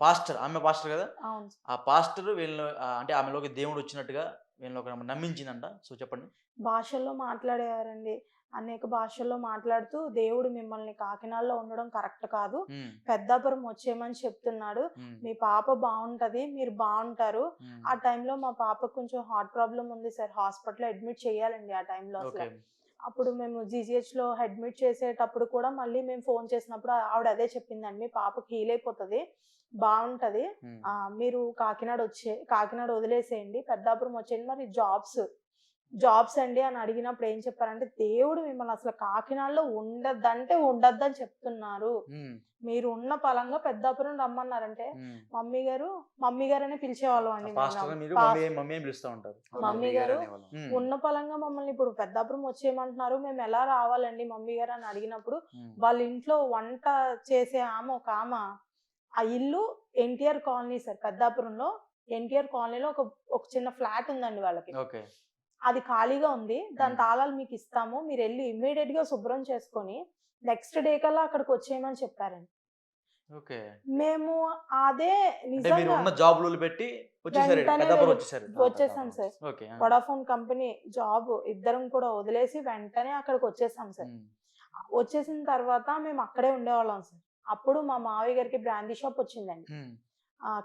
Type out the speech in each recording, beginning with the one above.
Pastor ఆమె pastor కదా? అవును. ఆ పాస్టర్ వీళ్ళని ఆ, అంటే ఆమెలోకి దేవుడు వచ్చినట్టుగా వీళ్ళని ఒక నమ్మించిందంట. సో చెప్పండి. భాషల్లో మాట్లాడేవారండి అనేక భాషల్లో మాట్లాడుతూ దేవుడు మిమ్మల్ని కాకినాడలో ఉండడం కరెక్ట్ కాదు. పెద్దాపురం వచ్చేయమని చెప్తున్నాడు. మీ పాప బాగుంటది మీరు బాగుంటారు. ఆ టైంలో మా పాపకు కొంచెం హార్ట్ ప్రాబ్లం ఉంది సార్. హాస్పిటల్లో అడ్మిట్ చేయాలండి ఆ టైంలో అసలు. అప్పుడు మేము జీజీహెచ్లో అడ్మిట్ చేసేటప్పుడు కూడా మళ్ళీ మేము ఫోన్ చేసినప్పుడు ఆవిడ అదే చెప్పిందండి మీ పాపకి హీల్ అయిపోతుంది బాగుంటది. మీరు కాకినాడ వచ్చే కాకినాడ వదిలేసేయండి పెద్దాపురం వచ్చేయండి మరి జాబ్స్ జాబ్స్ అండి అని అడిగినప్పుడు ఏం చెప్పారంటే దేవుడు మిమ్మల్ని అసలు కాకినాడలో ఉండద్దంటే ఉండద్దని చెప్తున్నారు. మీరు ఉన్న పలంగా పెద్దాపురం రమ్మన్నారంటే. మమ్మీ గారు మమ్మీ గారు అనే పిలిచేవాళ్ళం అండి మమ్మీ అని గారు ఉన్న పలంగా మమ్మల్ని ఇప్పుడు పెద్దాపురం వచ్చేయమంటున్నారు. మేము ఎలా రావాలండి మమ్మీ గారు అని అడిగినప్పుడు వాళ్ళ ఇంట్లో వంట చేసే ఆమె ఒక ఆమె ఆ ఇల్లు ఎన్టీఆర్ కాలనీ సార్. పెద్దాపురంలో ఎన్టీఆర్ కాలనీలో ఒక ఒక చిన్న ఫ్లాట్ ఉందండి వాళ్ళకి. అది ఖాళీగా ఉంది. దాని. తాళాలు మీకు ఇస్తాము. మీరు వెళ్ళి ఇమ్మీడియట్గా శుభ్రం చేసుకొని నెక్స్ట్ డే కల్లా అక్కడికి వచ్చేయమని చెప్పారండి. ఓకే. మేము అదే నిజంగా జాబ్లు పెట్టి వచ్చేసాం సార్. వడాఫోన్ కంపెనీ జాబ్ ఇద్దరం కూడా వదిలేసి వెంటనే అక్కడికి వచ్చేసాం సార్. వచ్చేసిన తర్వాత మేము అక్కడే ఉండేవాళ్ళం సార్. అప్పుడు మా మావయ్య గారికి బ్రాందీ షాప్ వచ్చిందండి.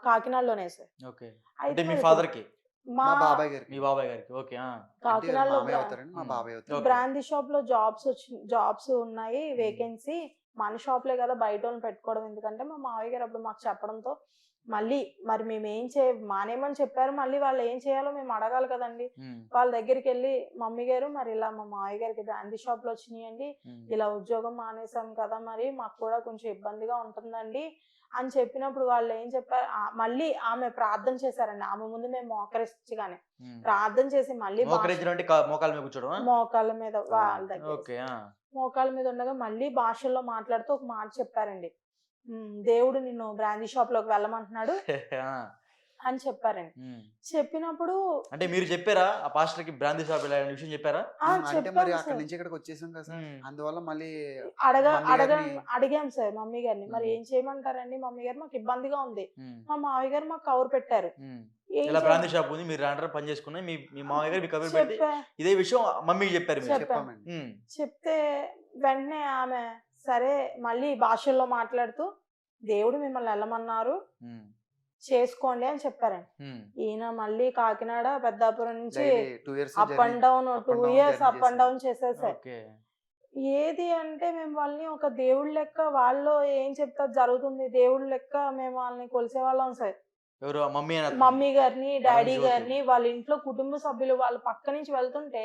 కాకినాడలోనే సార్. అయితే మీ ఫాదర్కి? మా బాబాయ్ గారికి. మీ బాబాయ్ గారికి. ఓకే కాకినాడలో మా. బాబాయ్ అవుతారు. బ్రాందీ షాప్లో జాబ్స్ వచ్చి జాబ్స్ ఉన్నాయి వేకెన్సీ. మన షాప్ లే కదా బయట వాళ్ళని పెట్టుకోవడం. ఎందుకంటే మా మావయ్య గారు అప్పుడు మాకు చెప్పడంతో మళ్ళీ మరి మేము ఏం చే మానేమని చెప్పారు. మళ్ళీ వాళ్ళు ఏం చేయాలో మేము అడగాలి కదండి. వాళ్ళ దగ్గరికి వెళ్ళి మమ్మీ గారు మరి ఇలా మా మావయ్య గారికి బ్రాందీ షాప్లో వచ్చినాయండి ఇలా ఉద్యోగం మానేసాం కదా మరి మాకు కూడా కొంచెం ఇబ్బందిగా ఉంటుందండి. అని చెప్పినప్పుడు వాళ్ళు ఏం చెప్పారు మళ్ళీ ఆమె ప్రార్థన చేశారండి ఆమె ముందు మేము మోకరించగానే. ప్రార్థన చేసి మళ్ళీ మోకాల మీద? మోకాళ్ళ మీద వాళ్ళ దగ్గర. మోకాళ్ళ మీద ఉండగా మళ్ళీ భాషల్లో మాట్లాడుతూ ఒక మాట చెప్పారండి "ఉమ్, దేవుడు నిన్ను బ్రాందీ షాప్లోకి వెళ్ళమంటున్నాడు. అని చెప్పారండి. చెప్పినప్పుడు అంటే మీరు చెప్పారా? ఆ పాస్టర్కి బ్రాందీ షాప్ అనే విషయం చెప్పారా? అంటే మరి అక్కడ. నుంచి ఇక్కడికి వచ్చేసాం కదా సార్. అందువల్ల మళ్ళీ అడగ అడగ గారిని- అడిగాం సార్ మమ్మీ గారిని. మరి. ఏం చేయమంటారండి? మమ్మీ గారు మాకు ఇబ్బందిగా ఉంది. మా మామయ్య గారు మాకు కవర్ పెట్టారు. ఇలా బ్రాందీ షాప్ ఉంది. మీరు రాంటారా పని చేసుకుని మీ మీ మామయ్య గారు మీ కబురు పెట్టి ఇదే విషయం మమ్మీకి చెప్పారు మీరు. చెప్తే వెంటనే ఆమె సరే మళ్ళీ భాషల్లో మాట్లాడుతూ దేవుడు మిమ్మల్ని వెళ్ళమన్నారు. చేసుకోండి అని చెప్పారండి. ఈయన మళ్ళీ కాకినాడ పెద్దాపురం నుంచి up and down two years up and down చేసేసారు. ఏది అంటే మేము వాళ్ళని ఒక దేవుడి లెక్క వాళ్ళు ఏం చెప్తారు జరుగుతుంది. దేవుడి లెక్క మేము వాళ్ళని కొలిసే వాళ్ళం సార్. ఎవరు? మమ్మీ గారిని డాడీ. గారిని వాళ్ళ ఇంట్లో కుటుంబ సభ్యులు వాళ్ళ పక్క నుంచి వెళ్తుంటే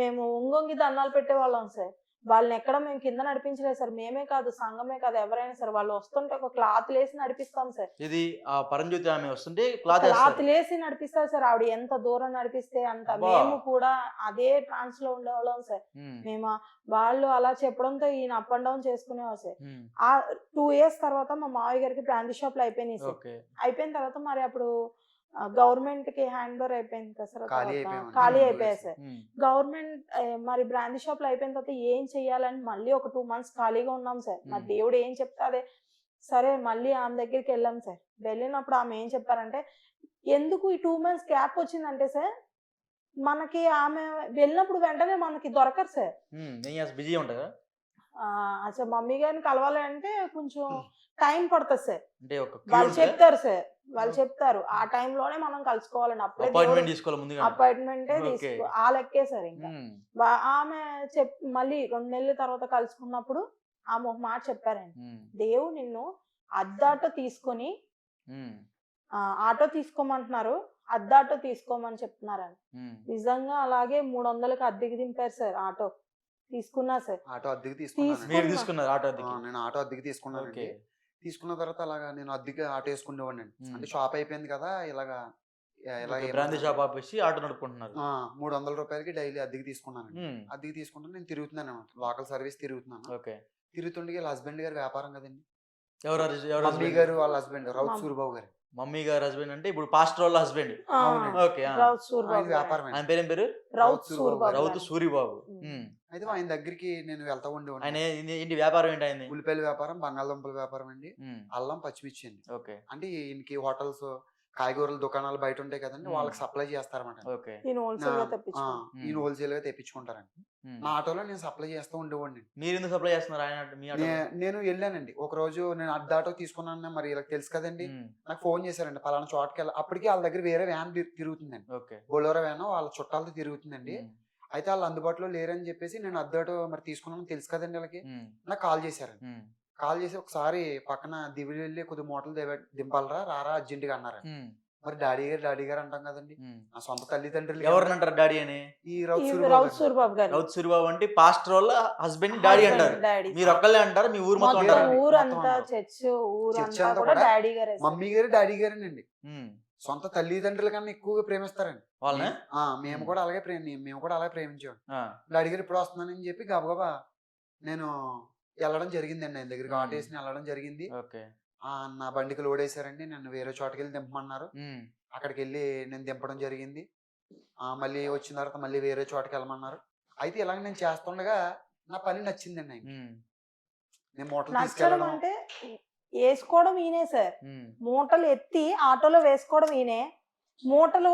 మేము ఒంగొంగి దండాలు పెట్టేవాళ్ళం సార్. వాళ్ళని ఎక్కడ మేము కింద నడిపించలేదు సార్. మేమే కాదు సంఘమే కాదు ఎవరైనా సార్ వాళ్ళు వస్తుంటే ఒక క్లాత్ లేసి నడిపిస్తాం సార్. ఇది పరంజ్యోతి ఆమె వస్తుంటే క్లాత్ క్లాత్ లేసి నడిపిస్తారు సార్. ఆవిడ ఎంత దూరం నడిపిస్తే అంత. మేము కూడా అదే ట్రాన్స్లో ఉండేవాళ్ళం సార్. మేము వాళ్ళు అలా చెప్పడంతో ఈయన అప్ అండ్ డౌన్ చేసుకునేవారు సార్. ఆ టూ ఇయర్స్ తర్వాత మా మావయ్య గారికి బ్రాందీ షాప్లు అయిపోయినాయి సార్. అయిపోయిన తర్వాత మరి అప్పుడు గవర్నమెంట్కి హ్యాండ్ ఓవర్ అయిపోయింది కదా సార్ ఖాళీ తర్వాత. ఖాళీ. అయిపోయాయి సార్ గవర్నమెంట్ మరి బ్రాందీ షాప్లో అయిపోయిన తర్వాత ఏం చెయ్యాలని మళ్ళీ ఒక టూ మంత్స్ ఖాళీగా ఉన్నాం సార్. మరి. దేవుడు ఏం చెప్తే అదే. సరే మళ్ళీ ఆమె దగ్గరికి వెళ్ళాం సార్. వెళ్ళినప్పుడు ఆమె ఏం చెప్పారంటే ఎందుకు ఈ టూ మంత్స్ గ్యాప్ వచ్చిందంటే సార్ మనకి ఆమె వెళ్ళినప్పుడు వెంటనే మనకి దొరకరు సార్. బిజీ ఉంటుందా అసలు మమ్మీ గారిని కలవాలి అంటే కొంచెం టైం పడుతుంది సార్. వాళ్ళు చెప్తారు సార్. వాళ్ళు చెప్తారు. ఆ టైంలోనే మనం కలుసుకోవాలండి. అపాయింట్మెంట్ అప్పుడే అపాయింట్మెంటే. తీసుకో ఆ లెక్కే సార్ ఇంకా. ఆమె చెప్ మళ్ళీ రెండు నెలల తర్వాత కలుసుకున్నప్పుడు ఆమె ఒక మాట చెప్పారండి. దేవుడు నిన్ను అద్దాటో తీసుకొని ఆటో తీసుకోమంటున్నారు. అద్దాటో తీసుకోమని చెప్తున్నారండి. నిజంగా అలాగే మూడు వందలకి అద్దెకి దింపారు సార్ ఆటో. తీసుకున్నా సార్. ఆటో అద్దెకి తీసుకున్నాను. తీసుకున్నా. మీరు తీసుకున్నారు ఆటో అద్దెకి? నేను ఆటో అద్దెకి తీసుకున్నాను ఓకే. తీసుకున్న తర్వాత అలాగా నేను అద్దెకి ఆటో వేసుకునేవాడిని. అంటే షాప్ అయిపోయింది కదా ఇలాగా బ్రాందీ షాప్ ఆపేసి ఆటో నడుపుకుంటున్నారు. ఆ, మూడు వందల రూపాయలకి డైలీ అద్దెకి తీసుకున్నాను అద్దెకి తీసుకుంటే నేను తిరుగుతున్నాను అనమాట. లోకల్ సర్వీస్ తిరుగుతున్నాను. ఓకే. తిరుగుతుండే వాళ్ళ హస్బెండ్ గారి వ్యాపారం కదండి. ఎవరు ఎవరు మమ్మీ గారు వాళ్ళ హస్బెండ్ రౌత్ సూరిబాబు గారు. మమ్మీ గారు హస్బెండ్ అంటే ఇప్పుడు పాస్టర్ వాళ్ళ హస్బెండ్. ఓకే ఆ. రౌత్ ఆయన సూర్బాబు. వ్యాపారం ఆయన. పేరేం పేరు రౌత్ సూరిబాబు. రౌతు. సూరిబాబు. అయితే ఆయన దగ్గరికి నేను వెళ్తా ఉండేవాడిని ఆయన ఏంటి వ్యాపారం ఏంటి ఆయనది ఉల్లిపాయల వ్యాపారం బంగాళదుంపల వ్యాపారం అండి. అల్లం పచ్చిమిర్చి అండి ఓకే అంటే ఈయనకి హోటల్స్ కాయగూరల దుకాణాలు బయట ఉంటాయి కదండి. వాళ్ళకి సప్లై చేస్తారన్నమాట ఈయన హోల్సేల్గా తెప్పించుకుంటారండి నా ఆటోలో నేను సప్లై చేస్తూ ఉండేవాడిని. మీరు ఎందుకు సప్లై చేస్తున్నారు? ఆయన మీ ఆటో నేను వెళ్ళానండి. ఒక రోజు నేను అద్దె ఆటో తీసుకున్నాను మరి ఇలా తెలుసు కదండి. నాకు ఫోన్ చేశారండి పలానా చోటకి వెళ్ళి అప్పటికి వాళ్ళ దగ్గర వేరే వ్యాన్ తిరుగుతుందండి. ఓకే. బొలోరో వ్యాన్ వాళ్ళ చుట్టాలతో తిరుగుతుందండి. అయితే వాళ్ళు అందుబాటులో లేరని చెప్పేసి నేను అద్దె ఆటో మరి తీసుకున్నాను తెలుసు కదండి వాళ్ళకి. నాకు కాల్ చేశారండి. కాల్ చేసి ఒకసారి పక్కన దివిలి వెళ్ళి కొద్ది మూటలు దింపాలరా రారా అర్జెంటుగా అన్నారు. మరి డాడీ గారు డాడీ గారు అంటాం కదండి. నా సొంత తల్లిదండ్రులు ఎవరిని అంటారు డాడీ అని? ఈ రౌత్ సూరిబాబు గారు. రౌత్ అంటే పాస్టర్ వాళ్ళ హస్బెండ్ డాడీ అంటారు. మీరు ఒక్కళ్ళే అంటారు? మీ ఊరు మొత్తం అంటారు. ఊరంతా చర్చ్ ఊరంతా కూడా డాడీ గారే. మమ్మీ గారు డాడీ గారేనండి. సొంత తల్లిదండ్రుల కన్నా ఎక్కువగా ప్రేమిస్తారండి. వాళ్ళనే? ఆ, మేము కూడా అలాగే ప్రేమ మేము కూడా అలాగే ప్రేమించాం ఆ. డాడీ గారు ఇప్పుడు వస్తున్నానని చెప్పి గబగబా నేను వెళ్ళడం జరిగిందండి ఆయన దగ్గరికి మ్మ్. ఆటో వేసి వెళ్ళడం జరిగింది. ఓకే. ఆ, నా బండికి లోడ్ వేసారండి నన్ను వేరే చోటకి వెళ్ళి దింపమన్నారు. అక్కడికి వెళ్ళి నేను దింపడం జరిగింది. ఆ, మళ్ళీ వచ్చిన తర్వాత మళ్ళీ వేరే చోటకి వెళ్ళమన్నారు అయితే ఇలాగ నేను చేస్తుండగా నా పని నచ్చిందండి ఆయన ఉమ్. నేను మూటలు తీసుకెళ్ళడం అంటే వేసుకోవడం ఈయనే సార్. మూటలు ఎత్తి ఆటోలో వేసుకోవడం ఈయనే. మూటలు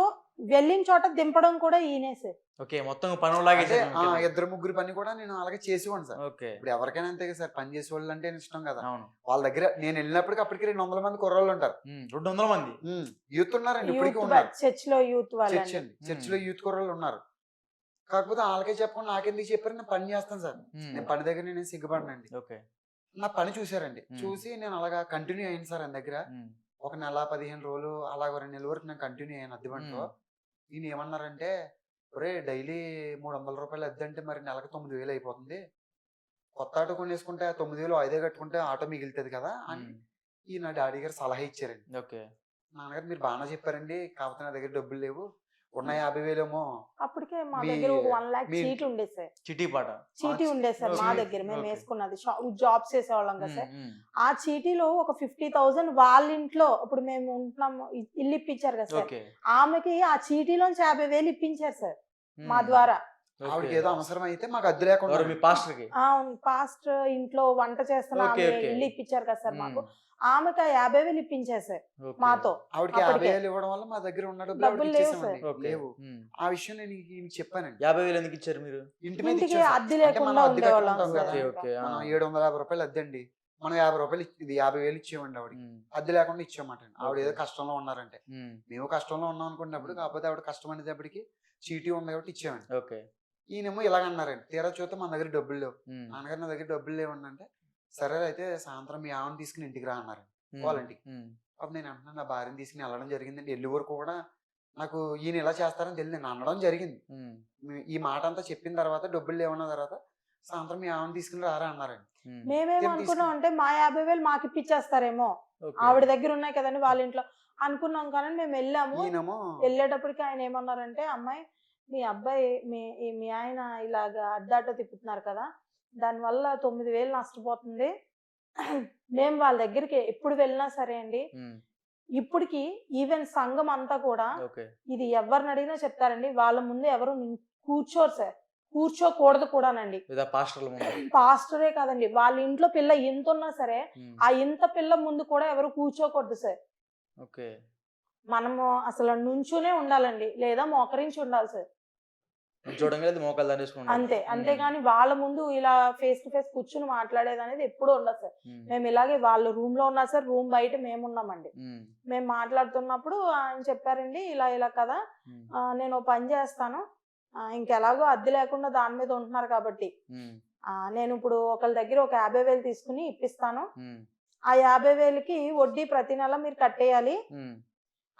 వెళ్ళిన చోట దింపడం కూడా ఈయనే సార్. ఓకే మొత్తం పనులాగే ఇద్దరు ముగ్గురు పని కూడా నేను అలాగే చేసేవాడిని సార్. ఓకే. ఇప్పుడు ఎవరికైనా అంతే కదా సార్ పని చేసే వాళ్ళు అంటే ఇష్టం కదా. అవును. వాళ్ళ దగ్గర నేను వెళ్ళినప్పటికి అప్పటికి రెండు వందల మంది కుర్రోళ్ళు ఉంటారు. రెండు వందల మంది. యూత్ ఉన్నారండి ఇప్పటికీ యూత్ ఉన్నారు. చర్చ్లో యూత్ చర్చ్ అండి చర్చ్లో యూత్ కుర్రోళ్ళు ఉన్నారు. కాకపోతే వాళ్ళకే చెప్పకుండా నాకెందుకు చెప్పారు? నేను పని చేస్తాను సార్. నేను పని దగ్గర నేను సిగ్గుపడినండి. ఓకే. నా పని చూసారండి. చూసి నేను అలాగా కంటిన్యూ అయ్యాను సార్ ఆయన దగ్గర. ఒక నెల పదిహేను రోజులు అలాగ రెండు నెలల వరకు నేను కంటిన్యూ అయ్యాను అద్దె బండిలో. మ్మ్. ఈయన ఏమన్నారంటే ఒరే డైలీ మూడు వందల రూపాయలు అద్దె అంటే మరి నెలకు తొమ్మిది వేలు అయిపోతుంది. కొత్త ఆటో కొనేసుకుంటే తొమ్మిది వేలు ఐదే కట్టుకుంటే ఆటో మిగులుతుంది కదా అని ఉమ్. ఈయన డాడీ గారు సలహా ఇచ్చారండి. ఓకే. నాన్నగారు మీరు బాగానే చెప్పారండి. కాకపోతే నా దగ్గర డబ్బులు లేవు. ఉన్న యాభై వేలేమో అప్పటికే మా దగ్గర ఒక వన్ లాక్ చీటీ ఉండే సార్ చిటీ పాట చీటీ ఉండే సార్ మా. దగ్గర మేము. వేసుకున్నది జాబ్స్ చేసేవాళ్ళం కదా సార్. ఆ చీటీలో ఒక ఫిఫ్టీ థౌసండ్ వాళ్ళ ఇంట్లో ఇప్పుడు మేము ఉంటున్నాము ఇల్లు ఇప్పించారు కదా సార్ ఆమెకి ఆ చీటీలోంచి యాభై వేలు ఇప్పించారు సార్ మా. ద్వారా. ఆవిడకి ఏదో అవసరం అయితే మాకు అద్దె లేకుండా మీ పాస్టర్కి పాస్ట్ ఇంట్లో వంట చేస్తున్న ఆమె. ఇల్లు ఇప్పించారు కదా సార్ మాకు. ఉమ్. ఆమెకి ఆ యాభై వేలు ఓకే. మాతో ఆవిడకి యాభై. వేలు ఇవ్వడం వల్ల మా దగ్గర ఉన్న డబ్బులు లేవు ఉమ్. ఆ విషయం నేను చెప్పానండి. యాభై వేలు ఎందుకు ఇచ్చారు మీరు? ఇంటి మీద. అద్దె లేకుండా ఉండేవాళ్ళం. మనం ఏడు వందల యాభై రూపాయలు అద్దె అండి. మనం యాభై రూపాయలు ఇది యాభై వేలు ఇచ్చేవండి ఆవిడకి. ఉమ్. అద్దె లేకుండా ఇచ్చామాట ఆవిడ ఏదో. కష్టంలో ఉన్నారంటే. మేము కష్టంలో ఉన్నాం అనుకున్నప్పుడు కాకపోతే ఆవిడ కష్టం అనేటప్పటికి చీటీ ఉంది కాబట్టి ఇచ్చామండి ఓకే ఈయనేమో ఇలాగ అన్నారండి తీరా చూస్తే మన దగ్గర డబ్బులు లేవు. నాన్నగారు నా దగ్గర డబ్బులు లేవండి అంటే సరే అయితే సాయంత్రం మీ ఆమెను తీసుకుని ఇంటికి రా అన్నారు ఉమ్. వాళ్ళ ఇంటికి. ఉమ్. అప్పుడు నేను అంటున్నాను నా భార్యని తీసుకుని వెళ్ళడం జరిగిందండి వెళ్ళే వరకు కూడా నాకు ఈయన ఇలా చేస్తారని తెలియదు నేను అనడం జరిగింది ఈ మాట అంతా చెప్పిన తర్వాత డబ్బులు లేవన్న తర్వాత సాయంత్రం మీ ఆమెను తీసుకుని రారా అన్నారండి. మేమేమో అనుకున్నాం అంటే మా యాభై వేలు మాకు ఇప్పించేస్తారేమో. ఆవిడ దగ్గర ఉన్నాయి కదండి వాళ్ళ ఇంట్లో అనుకున్నాం కానీ మేము వెళ్ళాము ఈయనేమో వెళ్ళేటప్పటికి ఆయన ఏమన్నారంటే అమ్మాయి మీ అబ్బాయి మీ మీ ఆయన ఇలాగా అడ్డాటో తిప్పుతున్నారు కదా దానివల్ల తొమ్మిది వేలు నష్టపోతుంది. మేము వాళ్ళ దగ్గరికి ఎప్పుడు వెళ్ళినా సరే అండి. ఇప్పటికి ఈవెన్ సంఘం అంతా కూడా ఇది ఎవరిని అడిగినా చెప్తారండి వాళ్ళ ముందు ఎవరు కూర్చోరు సార్ కూర్చోకూడదు కూడానండి. పాస్టరే కాదండి వాళ్ళ ఇంట్లో పిల్ల ఎంత ఉన్నా సరే. ఆ ఇంత పిల్ల ముందు కూడా ఎవరు కూర్చోకూడదు సార్. మనము అసలు నుంచునే ఉండాలండి లేదా మోకరించి ఉండాలి సార్. మోకాలు దండేసుకుంటాం అంతే అంతేగాని వాళ్ళ ముందు ఇలా ఫేస్ టు ఫేస్ కూర్చుని మాట్లాడేది అనేది ఎప్పుడూ ఉండదు సార్. మేము ఇలాగే వాళ్ళ రూమ్లో ఉన్నా సార్ రూమ్ బయట మేము ఉన్నామండి. మేము మాట్లాడుతున్నప్పుడు ఆయన చెప్పారండి ఇలా ఇలా కదా నేను పని చేస్తాను. ఇంకెలాగో అద్దె లేకుండా దాని మీద ఉంటున్నారు కాబట్టి. ఆ, నేను ఇప్పుడు ఒకళ్ళ దగ్గర ఒక యాభై వేలు తీసుకుని ఇప్పిస్తాను. ఆ యాభై వేలకి వడ్డీ ప్రతి నెల మీరు కట్టేయాలి.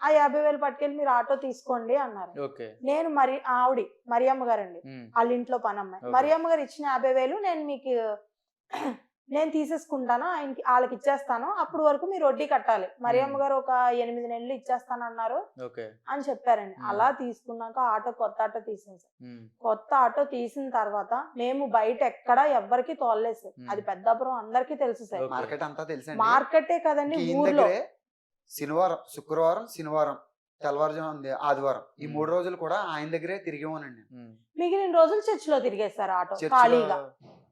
ఆ యాభై వేలు పట్టుకెళ్ళి మీరు ఆటో తీసుకోండి అన్నారు. ఓకే. నేను మరి ఆవిడి మరియమ్మ గారండి. వాళ్ళ ఇంట్లో పనమ్మాయి Okay. మరియమ్మ గారు ఇచ్చిన యాభై వేలు నేను మీకు నేను తీసేసుకుంటాను ఆయనకి వాళ్ళకి ఇచ్చేస్తాను. అప్పుడు వరకు మీరు వడ్డీ కట్టాలి. మరియమ్మ గారు ఒక ఎనిమిది నెలలు ఇచ్చేస్తాను అన్నారు ఓకే. అని చెప్పారండి. అలా తీసుకున్నాక ఆటో కొత్త ఆటో తీసాం సార్ కొత్త ఆటో తీసిన తర్వాత మేము బయట ఎక్కడ ఎవ్వరికి తోలలేదు Hmm. అది పెద్దాపురం అందరికీ తెలుసు సార్. మార్కెట్ అంతా తెలుసండి. మార్కెటే కదండి ఊర్లో. శనివారం శుక్రవారం శనివారం తెల్లవారుజాము ఆదివారం ఈ. మూడు రోజులు కూడా ఆయన దగ్గరే తిరిగేవానండి. మిగిలిన రోజులు చర్చిలో తిరిగేస్తారు ఆటో ఖాళీగా